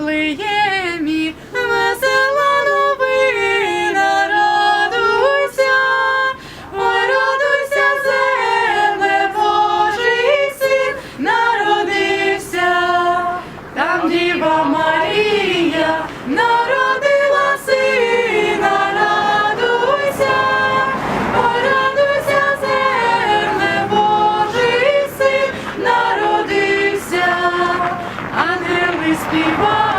Yeah. Співаю,